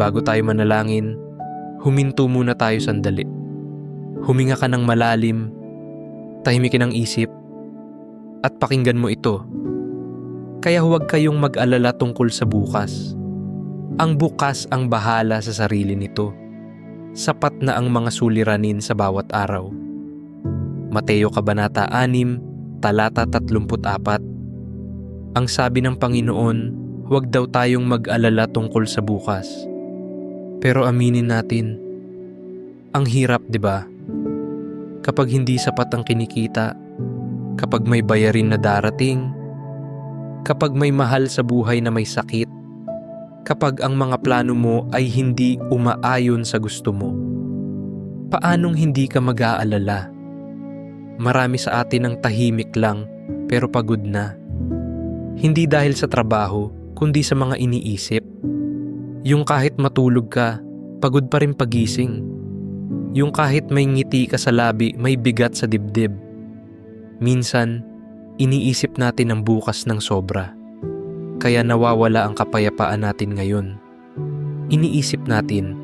bago tayo manalangin, huminto muna tayo sandali. Huminga ka ng malalim, tahimikin ang isip, at pakinggan mo ito. Kaya huwag kayong mag-alala tungkol sa bukas. Ang bukas ang bahala sa sarili nito. Sapat na ang mga suliranin sa bawat araw. Mateo Kabanata 6, Talata 34 Ang sabi ng Panginoon, huwag daw tayong mag-alala tungkol sa bukas. Pero aminin natin, ang hirap 'di ba? Kapag hindi sapat ang kinikita, kapag may bayarin na darating, kapag may mahal sa buhay na may sakit, kapag ang mga plano mo ay hindi umaayon sa gusto mo. Paanong hindi ka mag-aalala? Marami sa atin ang tahimik lang pero pagod na. Hindi dahil sa trabaho, kundi sa mga iniisip. Yung kahit matulog ka, pagod pa rin pagising. Yung kahit may ngiti ka sa labi, may bigat sa dibdib. Minsan, iniisip natin ang bukas ng sobra. Kaya nawawala ang kapayapaan natin ngayon. Iniisip natin,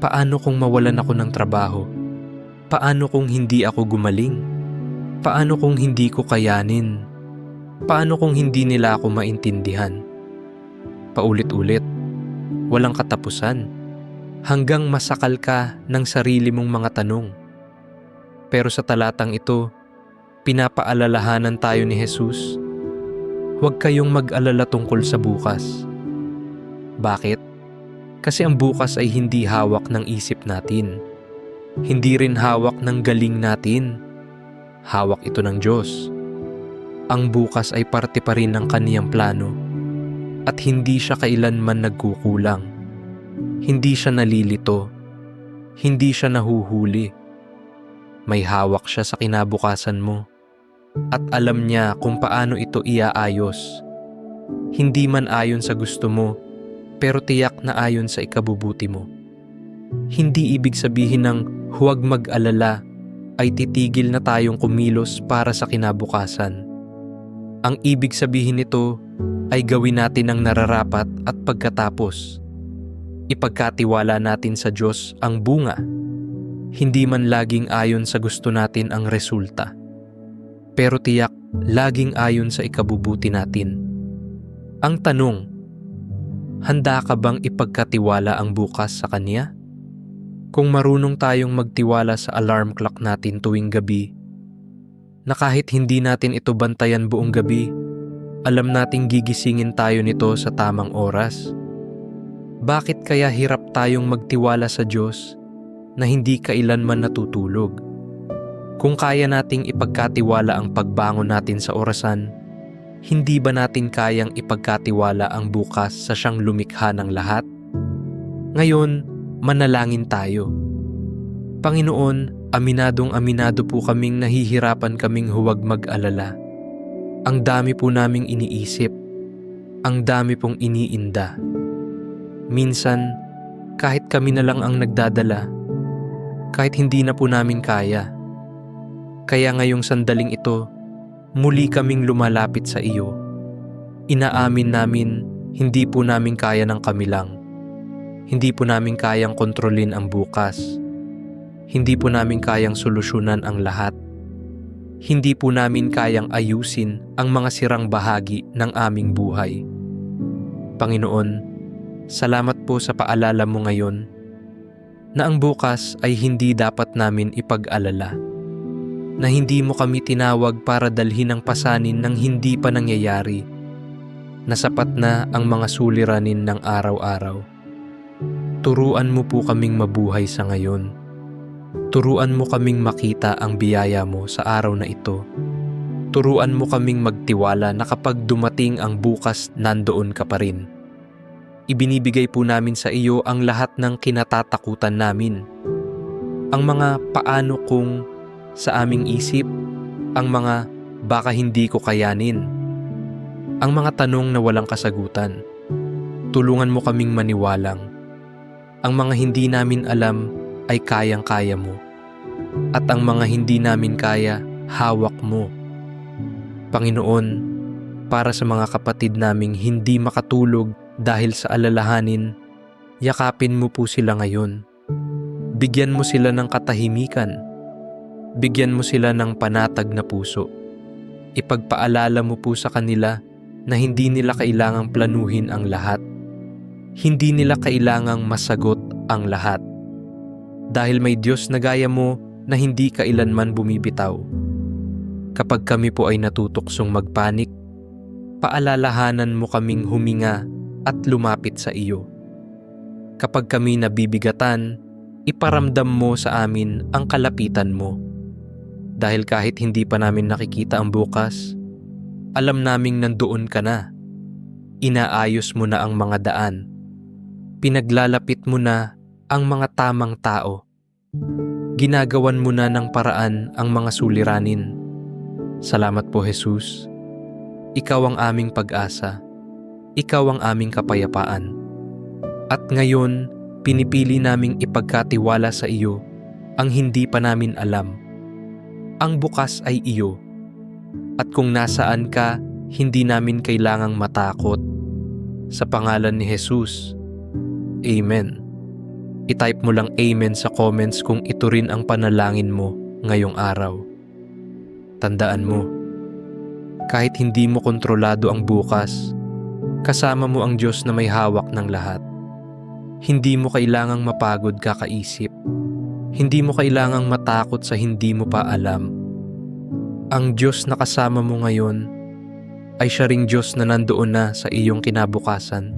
paano kung mawalan ako ng trabaho? Paano kung hindi ako gumaling? Paano kung hindi ko kayanin? Paano kung hindi nila ako maintindihan? Paulit-ulit, walang katapusan, hanggang masakal ka ng sarili mong mga tanong. Pero sa talatang ito, pinapaalalahanan tayo ni Jesus, huwag kayong mag-alala tungkol sa bukas. Bakit? Kasi ang bukas ay hindi hawak ng isip natin. Hindi rin hawak ng galing natin. Hawak ito ng Diyos. Ang bukas ay parte pa rin ng kaniyang plano at hindi siya kailanman nagkukulang. Hindi siya nalilito. Hindi siya nahuhuli. May hawak siya sa kinabukasan mo at alam niya kung paano ito iaayos. Hindi man ayon sa gusto mo, pero tiyak na ayon sa ikabubuti mo. Hindi ibig sabihin ng huwag mag-alala ay titigil na tayong kumilos para sa kinabukasan. Ang ibig sabihin nito ay gawin natin ang nararapat at pagkatapos. Ipagkatiwala natin sa Diyos ang bunga, hindi man laging ayon sa gusto natin ang resulta. Pero tiyak laging ayon sa ikabubuti natin. Ang tanong, handa ka bang ipagkatiwala ang bukas sa Kanya? Kung marunong tayong magtiwala sa alarm clock natin tuwing gabi, na kahit hindi natin ito bantayan buong gabi, alam nating gigisingin tayo nito sa tamang oras. Bakit kaya hirap tayong magtiwala sa Diyos na hindi kailanman natutulog? Kung kaya nating ipagkatiwala ang pagbangon natin sa orasan, hindi ba natin kayang ipagkatiwala ang bukas sa siyang lumikha ng lahat? Ngayon, manalangin tayo. Panginoon, aminadong aminado po kaming nahihirapan kaming huwag mag-alala. Ang dami po naming iniisip. Ang dami pong iniinda. Minsan, kahit kami na lang ang nagdadala, kahit hindi na po namin kaya. Kaya ngayong sandaling ito, muli kaming lumalapit sa iyo. Inaamin namin hindi po namin kaya ng kami lang. Hindi po namin kayang kontrolin ang bukas. Hindi po namin kayang solusyonan ang lahat. Hindi po namin kayang ayusin ang mga sirang bahagi ng aming buhay. Panginoon, salamat po sa paalala mo ngayon na ang bukas ay hindi dapat namin ipag-alala. Na hindi mo kami tinawag para dalhin ang pasanin ng hindi pa nangyayari. Na sapat na ang mga suliranin ng araw-araw. Turuan mo po kaming mabuhay sa ngayon. Turuan mo kaming makita ang biyaya mo sa araw na ito. Turuan mo kaming magtiwala na kapag dumating ang bukas nandoon ka pa rin. Ibinibigay po namin sa iyo ang lahat ng kinatatakutan namin. Ang mga paano kung sa aming isip, ang mga baka hindi ko kayanin, ang mga tanong na walang kasagutan. Tulungan mo kaming maniwalang. Ang mga hindi namin alam ay kayang-kaya mo. At ang mga hindi namin kaya, hawak mo. Panginoon, para sa mga kapatid naming hindi makatulog dahil sa alalahanin, Yakapin mo po sila ngayon. Bigyan mo sila ng katahimikan. Bigyan mo sila ng panatag na puso. Ipagpaalala mo po sa kanila na hindi nila kailangang planuhin ang lahat. Hindi nila kailangang masagot ang lahat. Dahil may Diyos na gaya mo na hindi kailanman bumibitaw. Kapag kami po ay natutuksong magpanik, paalalahanan mo kaming huminga at lumapit sa iyo. Kapag kami nabibigatan, iparamdam mo sa amin ang kalapitan mo. Dahil kahit hindi pa namin nakikita ang bukas, alam naming nandoon ka na. Inaayos mo na ang mga daan. Pinaglalapit mo na ang mga tamang tao. Ginagawan mo na ng paraan ang mga suliranin. Salamat po Jesus. Ikaw ang aming pag-asa. Ikaw ang aming kapayapaan. At ngayon, pinipili naming ipagkatiwala sa iyo ang hindi pa namin alam. Ang bukas ay iyo. At kung nasaan ka, hindi namin kailangang matakot. Sa pangalan ni Jesus. Amen. I-type mo lang Amen sa comments kung ito rin ang panalangin mo ngayong araw. Tandaan mo, kahit hindi mo kontrolado ang bukas, kasama mo ang Diyos na may hawak ng lahat. Hindi mo kailangang mapagod kakaisip. Hindi mo kailangang matakot sa hindi mo pa alam. Ang Diyos na kasama mo ngayon ay siya ring Diyos na nandoon na sa iyong kinabukasan